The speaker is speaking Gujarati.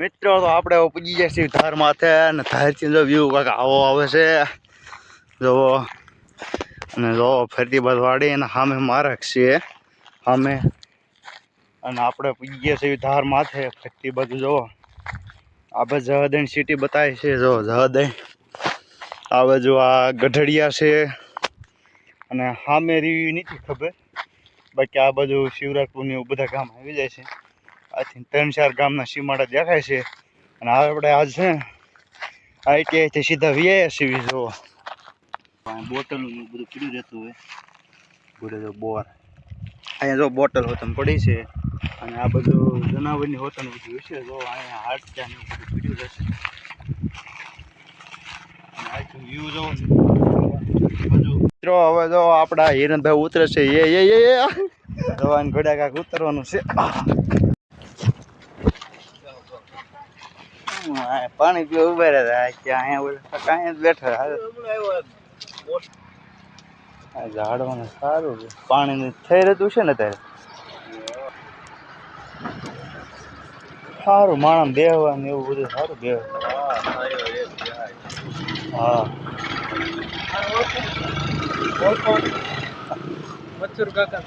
મિત્રો, તો આપણે પૂજી ગયા છીએ ધાર માથે અને ધારથી જો વ્યૂ કાંક આવો આવે છે. જોવો. અને જોવો ફરતી બાદ વાડી અને સામે મારક છે. સામે અને આપણે પૂજી ગયા છીએ ધાર માથે ફરતી બાજુ જોવો. આપણે જહદણ સિટી બતાવી છે. જો જહદણ આ બાજુ આ ગઢડિયા છે. અને સામે રીવી નથી ખબર. બાકી આ બાજુ શિવરાજપુરની બધા ગામ આવી જાય છે. આથી ત્રણ ચાર ગામના સીમાડા દેખાય છે. અને આપણે આજ છે આઈટીઆઈથી સીધા વીઆઈ સીવી જુઓ. બોટલ બધું પીડ્યું રહેતું હોય. બોલે જો બોર. અહીંયા જો બોટલ હોતમ પડી છે, અને આ બધું જનાવરની હોતમ બધું છે જો અહીંયા હાર્ટ ત્યાં બધું પીડ્યું રહેશે. વ્યૂ જો મિત્રો, હવે જો આપણા હિરણભાઈ ઉતરે છે, એ એ એ જવાન ઘોડા કાંક ઉતરવાનું છે આ પાણી પીવા ઊભા રહ્યા હતા અહીંયા ઓલા કાંઈ જ બેઠા ઝાડવાનું સારું પાણી થઈ રહેતું છે ને ત્યારે સારું માણસ બેહવા ને એવું બધું સારું બેહ. હા મચ્છર કાકા